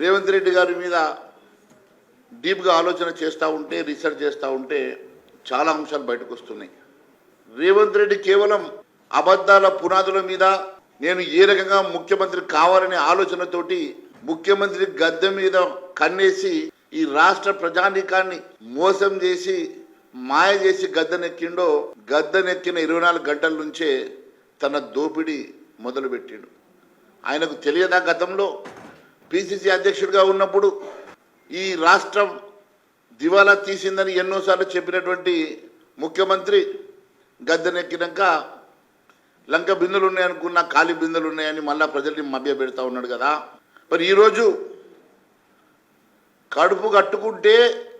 రేవంత్ రెడ్డి గారి మీద డీప్గా ఆలోచన చేస్తూ ఉంటే రీసెర్చ్ చేస్తూ ఉంటే చాలా అంశాలు బయటకు వస్తున్నాయి. రేవంత్ రెడ్డి కేవలం అబద్ధాల పునాదుల మీద నేను ఏ రకంగా ముఖ్యమంత్రి కావాలనే ఆలోచనతోటి ముఖ్యమంత్రి గద్దె మీద కన్నేసి ఈ రాష్ట్ర ప్రజానీకాన్ని మోసం చేసి మాయ చేసి గద్దెనెక్కిండో గద్దెనెక్కిన ఇరవై నాలుగు గంటల నుంచే తన దోపిడీ మొదలుపెట్టిండు. ఆయనకు తెలియదా గతంలో? పిసిసి అధ్యక్షుడిగా ఉన్నప్పుడు ఈ రాష్ట్రం దివాలా తీసిందని ఎన్నోసార్లు చెప్పినటువంటి ముఖ్యమంత్రి గద్దెనెక్కినాక లంక బిందెలు ఉన్నాయనుకున్న ఖాళీ బిందెలు ఉన్నాయని మళ్ళా ప్రజల్ని మభ్య పెడతా ఉన్నాడు కదా. మరి ఈరోజు కడుపు కట్టుకుంటే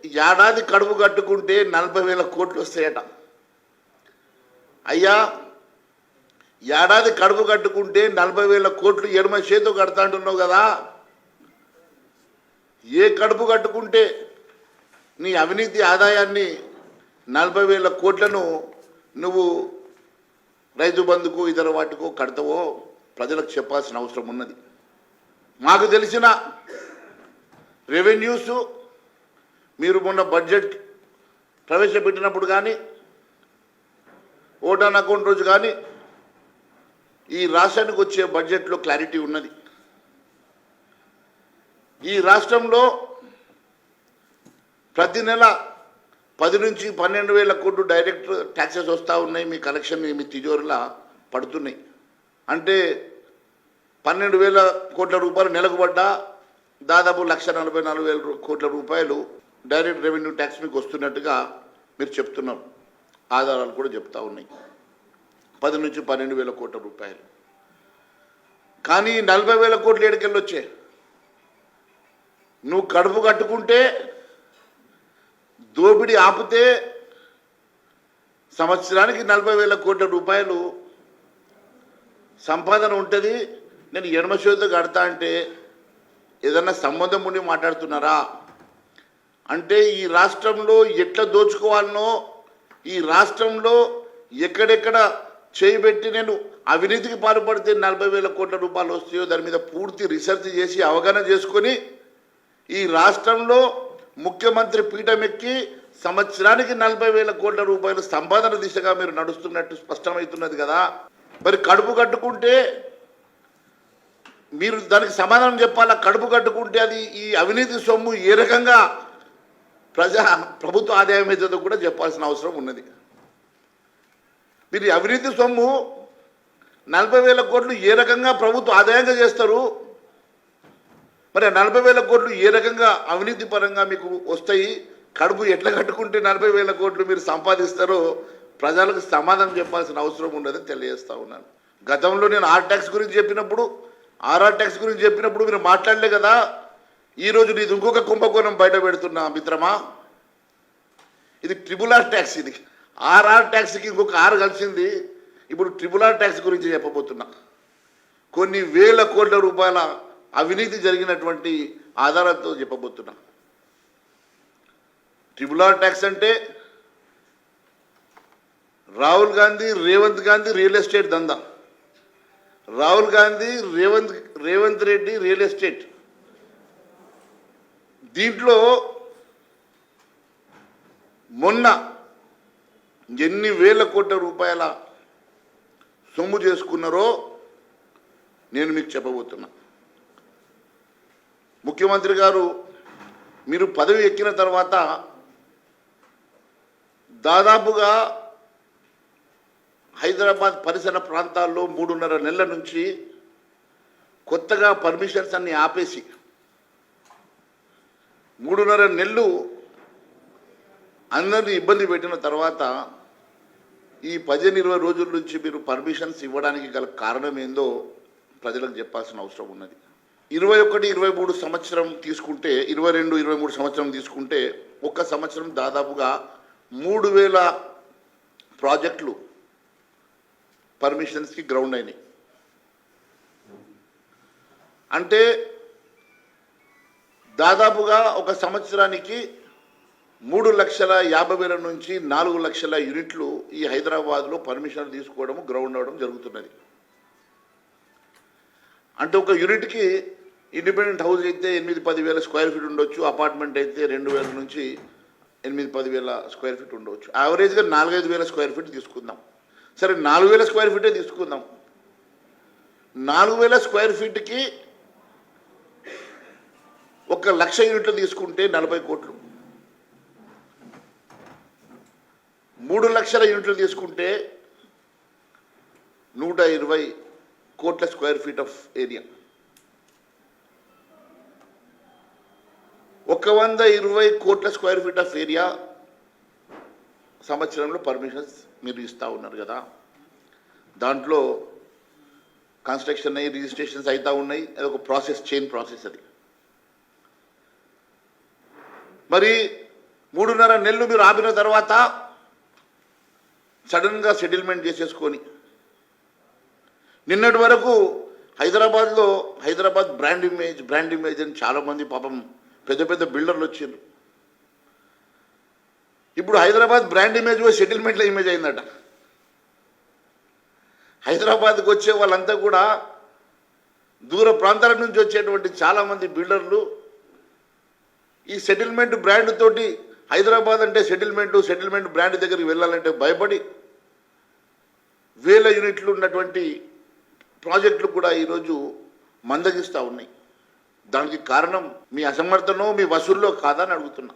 ఏడాది కడుపు కట్టుకుంటే నలభై వేల కోట్లు వస్తాయట. అయ్యా ఏడాది కడుపు కట్టుకుంటే నలభై వేల కోట్లు ఎడమ చేతు కడతా అంటున్నావు కదా. ఏ కడుపు కట్టుకుంటే నీ అవినీతి ఆదాయాన్ని నలభై వేల కోట్లను నువ్వు రైతు బంధుకు ఇతర వాటికో కడతావో ప్రజలకు చెప్పాల్సిన అవసరం ఉన్నది. మాకు తెలిసిన రెవెన్యూస్ మీరు మొన్న బడ్జెట్ ప్రవేశపెట్టినప్పుడు కానీ ఓటాన్ అకౌంట్ రోజు కానీ ఈ రాష్ట్రానికి వచ్చే బడ్జెట్లో క్లారిటీ ఉన్నది. ఈ రాష్ట్రంలో ప్రతి నెల పది నుంచి పన్నెండు వేల కోట్లు డైరెక్ట్ ట్యాక్సెస్ వస్తూ ఉన్నాయి. మీ కలెక్షన్ మీ తిజోరిలా పడుతున్నాయి. అంటే పన్నెండు వేల కోట్ల రూపాయలు నెలకు పడ్డా దాదాపు లక్ష నలభై నాలుగు వేల కోట్ల రూపాయలు డైరెక్ట్ రెవెన్యూ ట్యాక్స్ మీకు వస్తున్నట్టుగా మీరు చెప్తున్నారు. ఆధారాలు కూడా చెప్తా ఉన్నాయి. పది నుంచి పన్నెండు వేల కోట్ల రూపాయలు. కానీ నలభై వేల కోట్లు ఏడుకెళ్ళి నువ్వు కడుపు కట్టుకుంటే దోపిడీ ఆపితే సంవత్సరానికి నలభై వేల కోట్ల రూపాయలు సంపాదన ఉంటుంది. నేను ఎడమ చేతితో కడతా అంటే ఏదన్నా సంబంధం ఉండి మాట్లాడుతున్నారా? అంటే ఈ రాష్ట్రంలో ఎట్లా దోచుకోవాలనో ఈ రాష్ట్రంలో ఎక్కడెక్కడ చేయబెట్టి నేను అవినీతికి పాల్పడితే నలభై వేల కోట్ల రూపాయలు వస్తాయో దాని మీద పూర్తి రీసెర్చ్ చేసి అవగాహన చేసుకొని ఈ రాష్ట్రంలో ముఖ్యమంత్రి పీఠం ఎక్కి సంవత్సరానికి నలభై వేల కోట్ల రూపాయల సంపాదన దిశగా మీరు నడుస్తున్నట్టు స్పష్టమవుతున్నది కదా. మరి కడుపు కట్టుకుంటే మీరు దానికి సమాధానం చెప్పాలా? కడుపు కట్టుకుంటే అది ఈ అవినీతి సొమ్ము ఏ రకంగా ప్రజా ప్రభుత్వ ఆదాయం అవుతుందో కూడా చెప్పాల్సిన అవసరం ఉన్నది. మీరు అవినీతి సొమ్ము నలభై వేల కోట్లు ఏ రకంగా ప్రభుత్వ ఆదాయంగా చేస్తారు? మరి నలభై వేల కోట్లు ఏ రకంగా అవినీతి పరంగా మీకు వస్తాయి? కడుపు ఎట్లా కట్టుకుంటే నలభై వేల కోట్లు మీరు సంపాదిస్తారో ప్రజలకు సమాధానం చెప్పాల్సిన అవసరం ఉండదని తెలియజేస్తా ఉన్నాను. గతంలో నేను ఆర్ ట్యాక్స్ గురించి చెప్పినప్పుడు ఆర్ఆర్ ట్యాక్స్ గురించి చెప్పినప్పుడు మీరు మాట్లాడలే కదా? ఈరోజు నీది ఇంకొక కుంభకోణం బయట పెడుతున్నా మిత్రమా? ఇది ట్రిపుల్ ఆర్ ట్యాక్స్ ఇది. ఆర్ఆర్ ట్యాక్స్కి ఇంకొక ఆరు కలిసింది. ఇప్పుడు ట్రిపుల్ ఆర్ ట్యాక్స్ గురించి చెప్పబోతున్నా. కొన్ని వేల కోట్ల రూపాయల అవినీతి జరిగినటువంటి ఆధారాలతో చెప్పబోతున్నా. ట్రిబుల్ ఆర్ ట్యాక్స్ అంటే రాహుల్ గాంధీ రేవంత్ గాంధీ రియల్ ఎస్టేట్ దందా. Rahul Gandhi Revanth Revanth Reddy real estate. దీంట్లో మొన్న ఎన్ని వేల కోట్ల రూపాయల సొమ్ము చేసుకున్నారో నేను మీకు చెప్పబోతున్నా. ముఖ్యమంత్రి గారు మీరు పదవి ఎక్కిన తర్వాత దాదాపుగా హైదరాబాద్ పరిసర ప్రాంతాల్లో మూడున్నర నెలల నుంచి కొత్తగా పర్మిషన్స్ అన్ని ఆపేసి మూడున్నర నెలలు అందరినీ ఇబ్బంది పెట్టిన తర్వాత ఈ పదిహేను ఇరవై రోజుల నుంచి మీరు పర్మిషన్స్ ఇవ్వడానికి గల కారణం ఏందో ప్రజలకు చెప్పాల్సిన అవసరం ఉన్నది. ఇరవై ఒకటి ఇరవై మూడు సంవత్సరం తీసుకుంటే ఇరవై రెండు ఇరవై మూడు సంవత్సరం తీసుకుంటే ఒక్క సంవత్సరం దాదాపుగా మూడు వేల ప్రాజెక్టులు పర్మిషన్స్కి గ్రౌండ్ అయినాయి. అంటే దాదాపుగా ఒక సంవత్సరానికి మూడు లక్షల యాభై వేల నుంచి నాలుగు లక్షల యూనిట్లు ఈ హైదరాబాద్లో పర్మిషన్ తీసుకోవడం గ్రౌండ్ అవ్వడం జరుగుతున్నది. అంటే ఒక యూనిట్కి ఇండిపెండెంట్ హౌస్ అయితే ఎనిమిది పదివేల స్క్వేర్ ఫీట్ ఉండొచ్చు అపార్ట్మెంట్ అయితే రెండు వేల నుంచి ఎనిమిది పదివేల స్క్వేర్ ఫీట్ ఉండవచ్చు యావరేజ్గా నాలుగైదు వేల స్క్వేర్ ఫీట్ తీసుకుందాం. సరే నాలుగు వేల స్క్వేర్ ఫీటే తీసుకుందాం. నాలుగు వేల స్క్వేర్ ఫీట్కి ఒక లక్ష యూనిట్లు తీసుకుంటే నలభై కోట్లు. మూడు లక్షల యూనిట్లు తీసుకుంటే నూట ఇరవై కోట్ల స్క్వేర్ ఫీట్ ఆఫ్ ఏరియా. ఒక వంద ఇరవై కోట్ల స్క్వేర్ ఫీట్ ఆఫ్ ఏరియా సంవత్సరంలో పర్మిషన్స్ మీరు ఇస్తూ ఉన్నారు కదా. దాంట్లో కన్స్ట్రక్షన్ అయ్యి రిజిస్ట్రేషన్స్ అవుతూ ఉన్నాయి. అది ఒక ప్రాసెస్ చైన్ ప్రాసెస్ అది. మరి మూడున్నర నెలలు మీరు ఆపిన తర్వాత సడన్గా సెటిల్మెంట్ చేసేసుకొని నిన్నటి వరకు హైదరాబాద్లో Hyderabad brand image brand image అని చాలామంది పాపం పెద్ద పెద్ద బిల్డర్లు వచ్చారు ఇప్పుడు హైదరాబాద్ బ్రాండ్ ఇమేజ్ పోయి సెటిల్మెంట్ల ఇమేజ్ అయిందట. హైదరాబాద్కి వచ్చే వాళ్ళంతా కూడా దూర ప్రాంతాల నుంచి వచ్చేటువంటి చాలామంది బిల్డర్లు ఈ సెటిల్మెంట్ బ్రాండ్ తోటి హైదరాబాద్ అంటే సెటిల్మెంట్ సెటిల్మెంట్ బ్రాండ్ దగ్గరికి వెళ్ళాలంటే భయపడి వేల యూనిట్లు ఉన్నటువంటి ప్రాజెక్టులు కూడా ఈరోజు మందగిస్తూ ఉన్నాయి. దానికి కారణం మీ అసమర్థనో మీ వసూల్లో కాదని అడుగుతున్నా.